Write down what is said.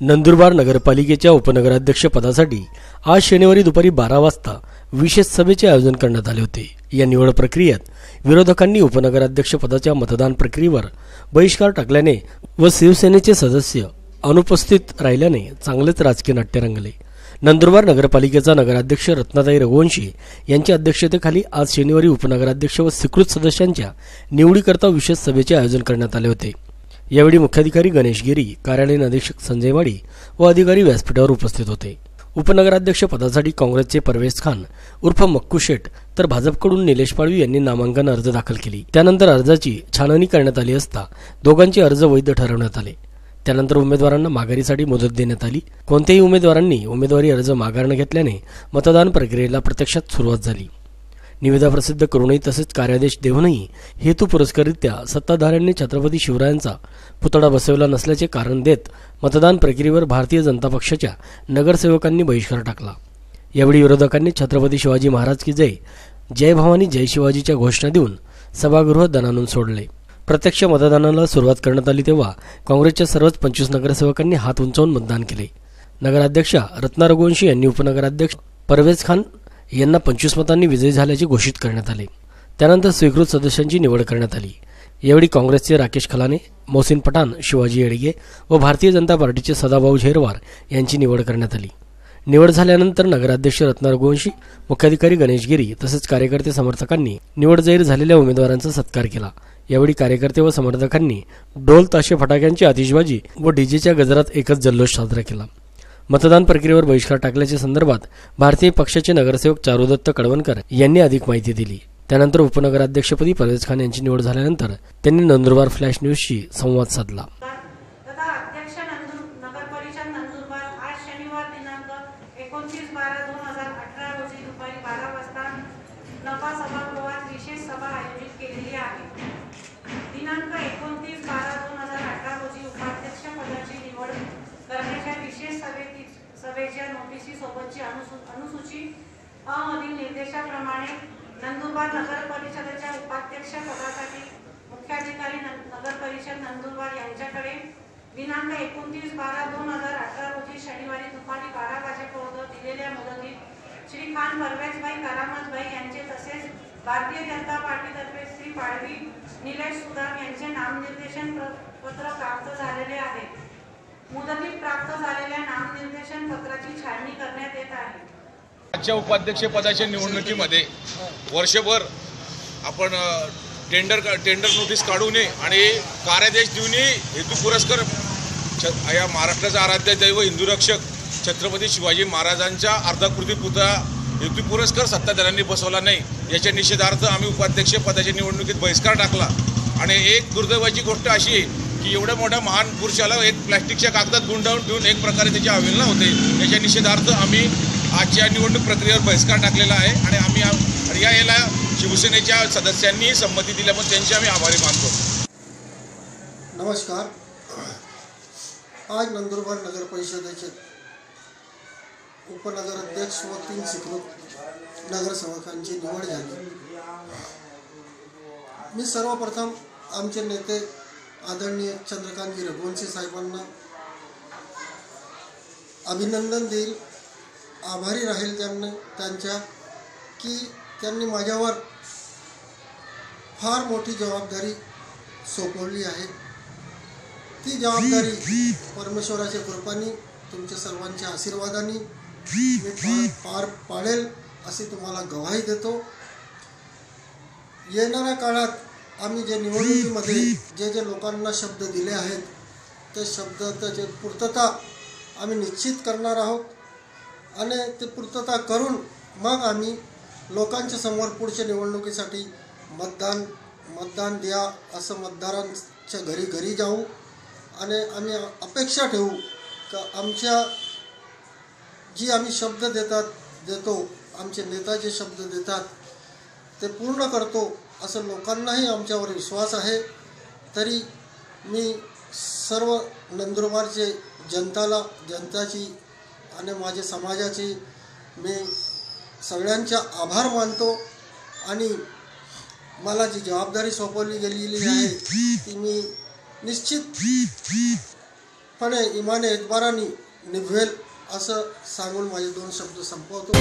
नंदुरबार नगरपालिकेच्या उपनगराध्यक्ष पदासाठी आज शनिवारी दुपारी बारा वाजता विशेष सभेचे आयोजन करण्यात आले होते. या निवड प्रक्रियेत विरोधकांनी उपनगराध्यक्ष पदाच्या मतदान प्रक्रियेवर बहिष्कार टाकल्याने व शिवसेनेचे सदस्य अनुपस्थित राहिल्याने चांगलेच राजकीय नाट्य रंगले. नंदुरबार नगरपालिकेचा नगराध्यक्ष रत्नाताई रघुवंशी यांच्या अध्यक्षतेखाली आज शनिवारी उपनगराध्यक्ष व स्वीकृत सदस्यांच्या निवडीकरता विशेष सभेचे आयोजन करण्यात आले होते. यावेळी मुख्याधिकारी गणेश गिरी कार्यालयीन अधीक्षक संजय वाडी व अधिकारी व्यासपीठावर उपस्थित होते. उपनगराध्यक्ष पदासाठी काँग्रेसचे परवेज खान उर्फ मक्कू शेठ तर भाजपकडून निलेश पाडवी यांनी नामांकन अर्ज दाखल केली. त्यानंतर अर्जाची छाननी करण्यात आली असता दोघांचे अर्ज वैध ठरवण्यात आले. त्यानंतर उमेदवारांना माघारीसाठी मुदत देण्यात आली. कोणत्याही उमेदवारांनी उमेदवारी अर्ज माघारणं घेतल्याने मतदान प्रक्रियेला प्रत्यक्षात सुरुवात झाली. निविदा प्रसिद्ध करूनही तसेच कार्यादेश देऊनही हेतू पुरस्करित्या सत्ताधाऱ्यांनी छत्रपती शिवरायांचा पुतळा बसवला नसल्याचे कारण देत मतदान प्रक्रियेवर भारतीय जनता पक्षाच्या नगरसेवकांनी बहिष्कार टाकला. यावेळी विरोधकांनी छत्रपती शिवाजी महाराज की जय जय भवानी जय शिवाजीच्या घोषणा देऊन सभागृह दणानून सोडले. प्रत्यक्ष मतदानाला सुरुवात करण्यात आली तेव्हा काँग्रेसच्या सर्वच पंचवीस नगरसेवकांनी हात उंचावून मतदान केले. नगराध्यक्षा रत्ना रघुवंशी यांनी उपनगराध्यक्ष परवेज खान यांना पंचवीस मतांनी विजयी झाल्याचे घोषित करण्यात आले. त्यानंतर स्वीकृत सदस्यांची निवड करण्यात आली. यावेळी काँग्रेसचे राकेश खलाने मोहसिन पठाण शिवाजी येडगे व भारतीय जनता पार्टीचे सदाभाऊ झेरवार यांची निवड करण्यात आली. निवड झाल्यानंतर नगराध्यक्ष रत्ना रघुवंशी मुख्याधिकारी गणेश गिरी तसेच कार्यकर्ते समर्थकांनी निवड जाहीर झालेल्या उमेदवारांचा सत्कार केला. यावेळी कार्यकर्ते व समर्थकांनी ढोल ताशे फटाक्यांची आतिषबाजी व डीजेच्या गजरात एकच जल्लोष साजरा केला. मतदान प्रक्रियेवर बहिष्कार टाकल्याच्या संदर्भात भारतीय पक्षाचे नगरसेवक चारुदत्त कडवणकर यांनी अधिक माहिती दिली. त्यानंतर उपनगराध्यक्षपदी परवेज खान यांची निवड झाल्यानंतर त्यांनी नंदुरबार फ्लॅश न्यूजशी संवाद साधला. सभागृहात विशेष सभा आयोजित केलेली आहे. दिनांक एकोणतीस बारा दोन हजार अठरा रोजी उपाध्यक्ष पदाची निवड करण्याच्या विशेष सभेतील सभेच्या नोटिसी सोबतची अनुसू अनुसूची अ मधील निर्देशाप्रमाणे नंदुरबार नगर परिषदेच्या उपाध्यक्ष पदासाठी मुख्याधिकारी नगर परिषद नंदुरबार यांच्याकडे दिनांक एकोणतीस बारा दोन हजार अठरा रोजी शनिवारी दुपारी बारा वाजेपर्यंत दिलेल्या मुदतीत श्री खान परवेजभाई करामतभाई यांचे तसेच भारतीय जनता पार्टीतर्फे श्री पाडवी निलेश सुदाम यांचे नामनिर्देशन पत्र प्राप्त झालेले आहे. मुदतीत प्राप्त झालेल्या नामनिर्देशन पत्राची छाननी करण्यात येत आहे. आजच्या उपाध्यक्षपदाच्या निवडणुकीमध्ये वर्षभर आपण टेंडर टेंडर नोटीस काढू नये आणि कार्यादेश देऊनही हेतू पुरस्कार छ या महाराष्ट्राचा आराध्य दैव हिंदुरक्षक छत्रपती शिवाजी महाराजांच्या अर्धाकृती पुतळा हेतू पुरस्कार सत्ताधाऱ्यांनी बसवला नाही. याच्या निषेधार्थ आम्ही उपाध्यक्ष पदाच्या निवडणुकीत बहिष्कार टाकला. आणि एक दुर्दैवाची गोष्ट अशी आहे की एवढ्या मोठ्या महान पुरुषाला एक प्लॅस्टिकच्या कागदात गुंडाळून ठेवून एक प्रकारे त्याची अवहेलना होते. याच्या निषेधार्थ आम्ही आजच्या निवडणूक प्रक्रियेवर बहिष्कार टाकलेला आहे आणि आम्ही आ- आणि या याला शिवसेनेच्या सदस्यांनी संमती दिल्यामुळे त्यांचे आम्ही आभारी मानतो. नमस्कार. आज नंदुरबार नगर परिषदेचे उपनगराध्यक्ष व तीन स्वीकृत नगरसेवकांची निवड झाली. मी सर्वप्रथम आमचे नेते आदरणीय चंद्रकांतजी रघुवंशी साहेबांना अभिनंदन देईल. आभारी राहील त्यांना त्यांच्या की त्यांनी माझ्यावर फार मोठी जबाबदारी सोपवली आहे. ती जबाबदारी परमेश्वराच्या कृपाने तुमच्या सर्वांच्या आशीर्वादाने मी पार पार पाडेल अशी तुम्हाला गवाही देतो. येणाऱ्या काळात आम्ही जे निवडणुकीमध्ये जे जे लोकांना शब्द दिले आहेत ते शब्द त्याचे पूर्तता आम्ही निश्चित करणार आहोत. आणि ते पूर्तता करून मग आम्ही लोकांच्या समोर पुढच्या निवडणुकीसाठी मतदान मतदान द्या असं मतदारांच्या घरी घरी जाऊ. आणि आम्ही अपेक्षा ठेवू का आमच्या जी आम्ही शब्द देतात देतो आमचे नेता जे शब्द देतात ते पूर्ण करतो असं लोकांनाही आमच्यावर विश्वास आहे. तरी मी सर्व नंदुरबारचे जनताला जनताची आणि माझ्या समाजाची मी सगळ्यांचा आभार मानतो आणि मला जी जबाबदारी सोपवली गेलेली आहे ती मी निश्चितपणे इमाने एतबाराने निभवेल असं सांगून माझे दोन शब्द संपवतो.